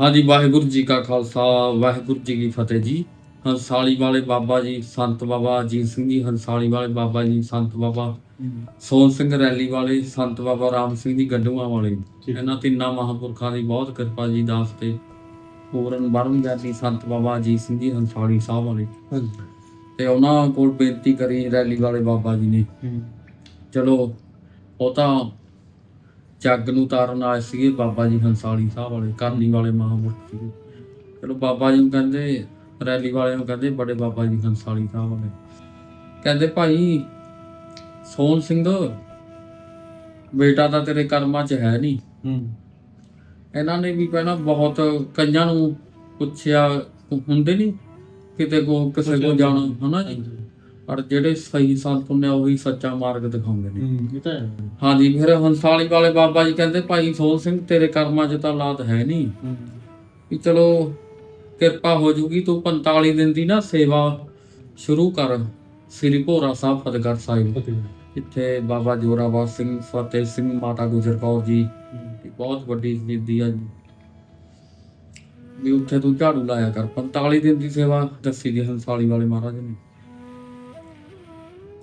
ਹਾਂਜੀ ਵਾਹਿਗੁਰੂ ਜੀ ਕਾ ਖਾਲਸਾ ਵਾਹਿਗੁਰੂ ਜੀ ਕੀ ਫਤਿਹ ਜੀ। ਹੰਸਾਲੀ ਵਾਲੇ ਬਾਬਾ ਜੀ ਸੰਤ ਬਾਬਾ ਅਜੀਤ ਸਿੰਘ ਜੀ ਹੰਸਾਲੀ ਵਾਲੇ ਬਾਬਾ ਜੀ ਸੰਤ ਬਾਬਾ ਸੋਹਣ ਸਿੰਘ ਰੈਲੀ ਵਾਲੇ ਸੰਤ ਬਾਬਾ ਰਾਮ ਸਿੰਘ ਜੀ ਗੱਡੂਆਂ ਵਾਲੇ। ਇਹਨਾਂ ਤਿੰਨਾਂ ਮਹਾਂਪੁਰਖਾਂ ਦੀ ਬਹੁਤ ਕਿਰਪਾ ਜੀ ਦਾਸ ਤੇ ਪੂਰਨ ਬਰਨ ਗਿਆਨੀ ਸੰਤ ਬਾਬਾ ਅਜੀਤ ਸਿੰਘ ਜੀ ਹੰਸਾਲੀ ਸਾਹਿਬ ਵਾਲੇ। ਤੇ ਉਹਨਾਂ ਕੋਲ ਬੇਨਤੀ ਕਰੀ ਰੈਲੀ ਵਾਲੇ ਬਾਬਾ ਜੀ ਨੇ। ਚਲੋ ਉਹ ਤਾਂ ਜੱਗ ਨੂੰ ਤਾਰਨ ਆਏ ਸੀਗੇ ਬਾਬਾ ਜੀ ਹੰਸਾਲੀ ਸਾਹਿਬ ਵਾਲੇ ਕਰਨੀ ਵਾਲੇ ਮਹਾਂਪੁਰਖ ਸੀਗੇ। ਚਲੋ ਬਾਬਾ ਜੀ ਨੂੰ ਕਹਿੰਦੇ ਰੈਲੀ ਵਾਲਿਆਂ ਨੂੰ ਕਹਿੰਦੇ ਬੜੇ ਬਾਬਾ ਜੀ ਹੰਸਾਲੀ ਸਾਹਿਬ ਵਾਲੇ। ਕਹਿੰਦੇ ਭਾਈ ਸੋਹਣ ਸਿੰਘ ਬੇਟਾ ਤਾਂ ਤੇਰੇ ਕਰਮਾਂ 'ਚ ਹੈ ਨਹੀਂ ਹੂੰ। ਇਹਨਾਂ ਨੇ ਵੀ ਪਹਿਲਾਂ ਬਹੁਤ ਕਈਆਂ ਨੂੰ ਪੁੱਛਿਆ ਹੁੰਦੇ ਨਹੀਂ ਕਿਤੇ ਕੋ ਕਿਸੇ ਕੋ ਜਾਣਾ ਹਨਾ ਜੀ? ਪਰ ਜਿਹੜੇ ਸਹੀ ਸੰਤ ਹੁੰਦੇ ਆ ਉਹੀ ਸੱਚਾ ਮਾਰਗ ਦਿਖਾਉਂਦੇ ਨੇ। ਇਹ ਤਾਂ ਹੈ। ਹਾਂਜੀ ਫਿਰ ਹੰਸਾਲੀ ਵਾਲੇ ਬਾਬਾ ਜੀ ਕਹਿੰਦੇ ਭਾਈ ਸੋਹਣ ਸਿੰਘ ਤੇਰੇ ਕਰਮਾਂ 'ਚ ਤਾਂ ਲਾਤ ਹੈ ਨਹੀਂ ਵੀ ਚਲੋ ਕਿਰਪਾ ਹੋ ਜੂਗੀ ਤੂੰ 45 ਦਿਨ ਦੀ ਨਾ ਸੇਵਾ ਸ਼ੁਰੂ ਕਰ। ਸ੍ਰੀ ਭੋਰਾ ਸਾਹਿਬ ਫਤਿਹਗੜ੍ਹ ਸਾਹਿਬ। ਇੱਥੇ ਬਾਬਾ ਜੋਰਾਵਰ ਸਿੰਘ ਫਤਿਹ ਸਿੰਘ ਮਾਤਾ ਗੁਜਰ ਕੌਰ ਜੀ ਇਹ ਬਹੁਤ ਵੱਡੀ ਸਿੱਧੀ ਆ। ਜੀ ਵੀ ਉੱਥੇ ਤੂੰ ਝਾੜੂ ਲਾਇਆ ਕਰ। 45 ਦਿਨ ਦੀ ਸੇਵਾ ਦੱਸੀ ਦੀ ਹੰਸਾਲੀ ਵਾਲੇ ਮਹਾਰਾਜ ਨੇ।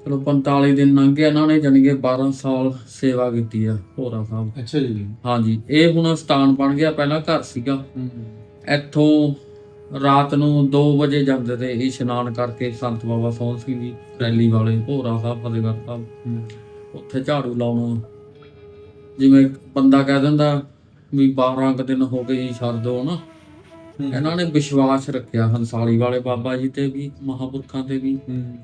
ਚਲੋ 45 ਦਿਨ ਲੰਘ ਗਏ ਇਹਨਾਂ ਨੇ ਜਾਣੀ ਕਿ 12 ਸਾਲ ਸੇਵਾ ਕੀਤੀ ਆ ਭੋਰਾ ਸਾਹਿਬ। ਅੱਛਾ ਜੀ। ਹਾਂਜੀ ਇਹ ਹੁਣ ਸਥਾਨ ਬਣ ਗਿਆ ਪਹਿਲਾਂ ਘਰ ਸੀਗਾ। ਇੱਥੋਂ ਰਾਤ ਨੂੰ 2 ਵਜੇ ਜਾਂਦੇ ਤੇ ਇਸ਼ਨਾਨ ਕਰਕੇ ਸੰਤ ਬਾਬਾ ਸੋਹਣ ਸਿੰਘ ਜੀ ਰੈਲੀ ਵਾਲੇ ਭੋਰਾ ਸਾਹਿਬ ਫਤਿਹਗੜ੍ਹ ਸਾਹਿਬ। ਉੱਥੇ ਝਾੜੂ ਲਾਉਣਾ। ਜਿਵੇਂ ਬੰਦਾ ਕਹਿ ਦਿੰਦਾ ਵੀ 12 ਕੁ ਦਿਨ ਹੋ ਗਏ ਛੱਡ ਦੋ ਨਾ। ਇਹਨਾਂ ਨੇ ਵਿਸ਼ਵਾਸ ਰੱਖਿਆ ਹੰਸਾਲੀ ਵਾਲੇ ਬਾਬਾ ਜੀ ਤੇ ਵੀ ਮਹਾਪੁਰਖਾਂ ਤੇ ਵੀ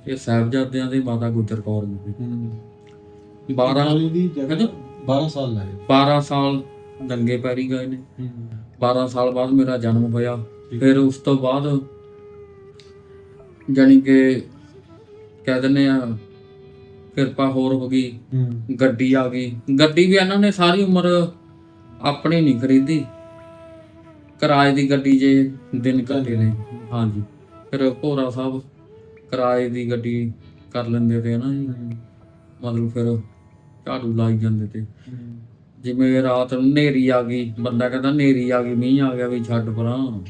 ਤੇ ਸਾਹਿਬਜ਼ਾਦਿਆਂ ਦੇ ਮਾਤਾ ਗੁਜਰ ਕੌਰ ਜੀ ਦੇ ਹੂੰ। 12 ਦੀ ਜਗ੍ਹਾ ਹਾਂਜੀ। 12 ਸਾਲ ਲਾਏ। 12 ਸਾਲ ਨੰਗੇ ਪੈਰੀ ਗਏ ਨੇ। ਹੂੰ। 12 ਸਾਲ ਬਾਅਦ ਮੇਰਾ ਜਨਮ ਹੋਇਆ। ਫਿਰ ਉਸ ਤੋਂ ਬਾਅਦ ਜਾਣੀ ਕਿ ਕਹਿ ਦਿੰਦੇ ਆ ਕਿਰਪਾ ਹੋਰ ਹੋ ਗਈ ਗੱਡੀ ਆ ਗਈ। ਗੱਡੀ ਵੀ ਇਹਨਾਂ ਨੇ ਸਾਰੀ ਉਮਰ ਆਪਣੀ ਨਹੀਂ ਖਰੀਦੀ। ਕਿਰਾਏ ਦੀ ਗੱਡੀ ਜੇ ਦਿਨ ਕੱਟੇ ਨੇ। ਹਾਂਜੀ। ਫਿਰ ਭੋਰਾ ਸਾਹਿਬ ਕਿਰਾਏ ਦੀ ਗੱਡੀ ਕਰ ਲੈਂਦੇ ਤੇ ਨਾ ਜੀ। ਮਤਲਬ ਫਿਰ ਝਾੜੂ ਲਾਈ ਜਾਂਦੇ ਤੇ। ਜਿਵੇਂ ਰਾਤ ਨੂੰ ਹਨੇਰੀ ਆ ਗਈ ਬੰਦਾ ਕਹਿੰਦਾ ਹਨੇਰੀ ਆ ਗਈ ਮੀਂਹ ਆ ਗਿਆ ਵੀ ਛੱਡ ਪਰਾਂ।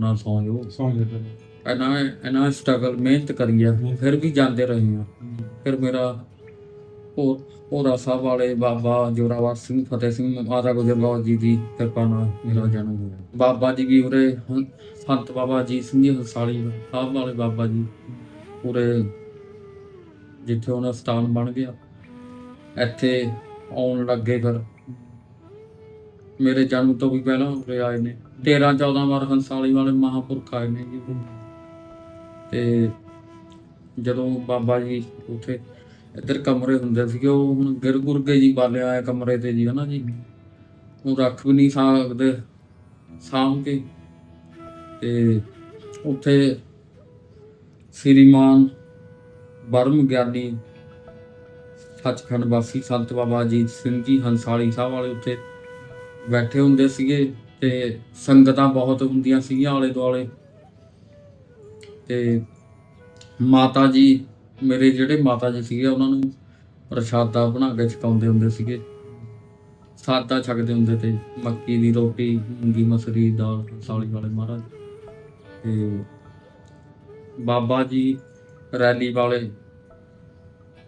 ਨਾ ਸੌਂ ਜਾਓ। ਸੌਂ ਜਾ ਕਰ ਇਹਨਾਂ ਇਹਨਾਂ ਸਟਰਗਲ ਮਿਹਨਤ ਕਰੀ ਆ ਫਿਰ ਵੀ ਜਾਂਦੇ ਰਹੇ ਆ। ਫਿਰ ਮੇਰਾ ਭੋ- ਭੋਰਾ ਸਾਹਿਬ ਵਾਲੇ ਬਾਬਾ ਜੋਰਾਵਰ ਸਿੰਘ, ਫਤਿਹ ਸਿੰਘ, ਮਾਤਾ ਗੁਜਰ ਜੀ ਦੀ ਕਿਰਪਾ ਨਾਲ ਮੇਰਾ ਜਨਮ ਹੋਇਆ। ਬਾਬਾ ਜੀ ਵੀ ਉਰੇ ਸੰਤ ਬਾਬਾ ਜੀ ਸਿੰਘ ਜੀ ਹੰਸਾਲੀ ਸਾਹਿਬ ਵਾਲੇ ਬਾਬਾ ਜੀ ਪੂਰੇ ਜਿੱਥੇ ਉਹਨਾਂ ਸਥਾਨ ਬਣ ਗਿਆ। ਇੱਥੇ ਆਉਣ ਲੱਗੇ ਫਿਰ। ਮੇਰੇ ਜਨਮ ਤੋਂ ਵੀ ਪਹਿਲਾਂ ਉਰੇ ਆਏ ਨੇ। 13 14 ਵਾਰ ਹੰਸਾਲੀ ਵਾਲੇ ਮਹਾਪੁਰਖ ਆਏ ਨੇ ਜੀ। ਤੇ ਜਦੋਂ ਬਾਬਾ ਜੀ ਉੱਥੇ ਇੱਧਰ ਕਮਰੇ ਹੁੰਦੇ ਸੀਗੇ, ਉਹ ਹੁਣ ਗਿਰ ਗੁਰ ਜੀ ਬਾਲਿਆ ਆਏ ਕਮਰੇ ਤੇ ਜੀ, ਹਨਾ ਜੀ। ਉਹ ਰੱਖ ਵੀ ਨਹੀਂ ਸਕਦੇ, ਸਾਂਭ ਕੇ। ਤੇ ਉੱਥੇ ਸ੍ਰੀਮਾਨ ਬਰਮ ਗਿਆਨੀ, ਸੱਚਖੰਡ ਵਾਸੀ ਸੰਤ ਬਾਬਾ ਅਜੀਤ ਸਿੰਘ ਜੀ, ਹੰਸਾਲੀ ਸਾਹਿਬ ਵਾਲੇ ਉੱਥੇ ਬੈਠੇ ਹੁੰਦੇ ਸੀਗੇ। ਤੇ ਸੰਗਤਾਂ ਬਹੁਤ ਹੁੰਦੀਆਂ ਸੀਗੀਆਂ ਆਲੇ ਦੁਆਲੇ ਤੇ ਮਾਤਾ ਜੀ ਮੇਰੇ ਜਿਹੜੇ ਮਾਤਾ ਜੀ ਸੀਗੇ ਉਹਨਾਂ ਨੂੰ ਪ੍ਰਸ਼ਾਦਾ ਬਣਾ ਕੇ ਛਕਾਉਂਦੇ ਹੁੰਦੇ ਸੀਗੇ। ਸਾਦਾ ਛਕਦੇ ਹੁੰਦੇ ਤੇ ਮੱਕੀ ਦੀ ਰੋਟੀ ਮੂੰਗੀ ਮਸਰੀ ਦਾਲ ਸਾਲੀ ਵਾਲੇ ਮਹਾਰਾਜ। ਤੇ ਬਾਬਾ ਜੀ ਰੈਲੀ ਵਾਲੇ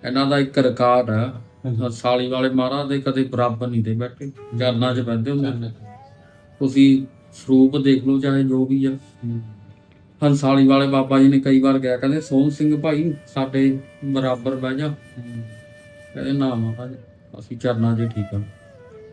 ਇਹਨਾਂ ਦਾ ਇੱਕ ਰਿਕਾਰਡ ਹੈ। ਸਾਲੀ ਵਾਲੇ ਮਹਾਰਾਜ ਦੇ ਕਦੇ ਬਰਾਬਰ ਨਹੀਂ ਤੇ ਬੈਠੇ ਚਰਨਾਂ 'ਚ ਬੈਠਦੇ ਹੁੰਦੇ ਤੁਸੀਂ ਸਰੂਪ ਦੇਖ ਲਓ ਚਾਹੇ ਜੋ ਵੀ ਆ। ਹੰਸਾਲੀ ਵਾਲੇ ਬਾਬਾ ਜੀ ਨੇ ਕਈ ਵਾਰ ਗਿਆ ਕਹਿੰਦੇ ਸੋਹਣ ਸਿੰਘ ਭਾਈ ਸਾਡੇ ਬਰਾਬਰ ਬਹਿ ਜਾ। ਕਹਿੰਦੇ ਨਾ ਮਹਾਰਾਜ ਅਸੀਂ ਚਰਨਾਂ 'ਚ ਠੀਕ ਆ।